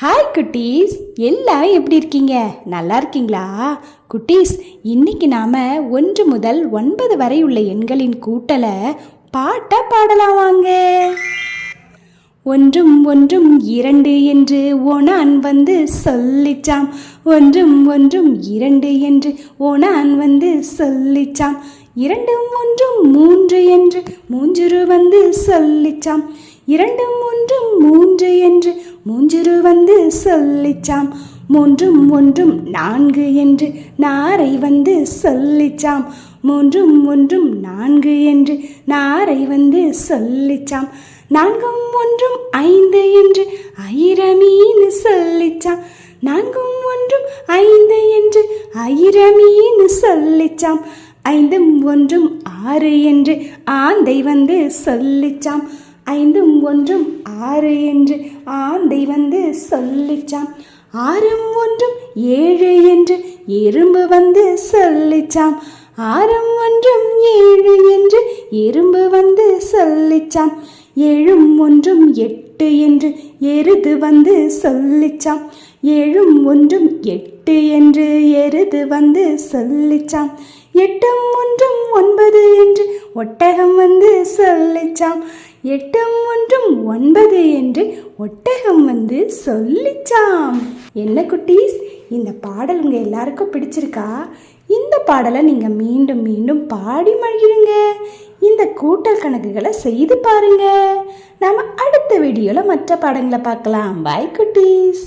Hi குட்டீஸ் எல்லாம் எப்படி இருக்கீங்க? நல்லா இருக்கீங்களா? குட்டீஸ் இன்னைக்கு நாம் ஒன்று முதல் ஒன்பது வரை உள்ள எண்களின் கூட்டலை பாட்டாக பாடலாம் வாங்க. ஒன்றும் ஒன்றும் இரண்டு என்று ஓனான் வந்து சொல்லிச்சாம். ஒன்றும் ஒன்றும் இரண்டு என்று ஓனான் வந்து சொல்லிச்சாம். இரண்டும் ஒன்றும் மூன்று என்று மூஞ்சுரு வந்து சொல்லிச்சாம். இரண்டும் மூன்று மூஞ்சிறு வந்து சொல்லிச்சாம். மூன்றும் ஒன்றும் நான்கு என்று நாரை வந்து சொல்லிச்சாம். மூன்றும் ஒன்றும் நான்கு என்று நாரை வந்து சொல்லிச்சாம். நான்கும் ஒன்றும் ஐந்து என்று ஐரமீன்னு சொல்லிச்சாம். நான்கும் ஒன்றும் ஐந்து என்று ஐரமீன்னு சொல்லிச்சாம். ஐந்தும் ஒன்றும் ஆறு என்று ஆந்தை வந்து சொல்லிச்சாம். ஐந்தும் ஒன்றும் ஆறு என்று ஆந்தை வந்து சொல்லிச்சான் ஆறும் ஒன்றும் ஏழு என்று எறும்பு வந்து சொல்லிச்சாம். ஆறும் ஒன்றும் ஏழு என்று எறும்பு வந்து சொல்லிச்சாம். ஏழும் ஒன்றும் எட்டு என்று எருது வந்து சொல்லிச்சாம். ஏழும் ஒன்றும் எட்டு என்று எருது வந்து சொல்லிச்சாம். எட்டும் ஒன்றும் ஒன்பது என்று ஒட்டகம் வந்து சொல்லிச்சாம். எட்டும் ஒன்றும் ஒன்பது என்று ஒட்டகம் வந்து சொல்லிச்சாம். என்ன குட்டீஸ்? இந்த பாடல் உங்கள் எல்லாருக்கும் பிடிச்சிருக்கா? இந்த பாடலை நீங்கள் மீண்டும் மீண்டும் பாடி மகிழுங்க. இந்த கூட்டல் கணக்குகளை செய்து பாருங்க. நாம் அடுத்த வீடியோவில் மற்ற பாடங்களை பார்க்கலாம். பாய் குட்டீஸ்.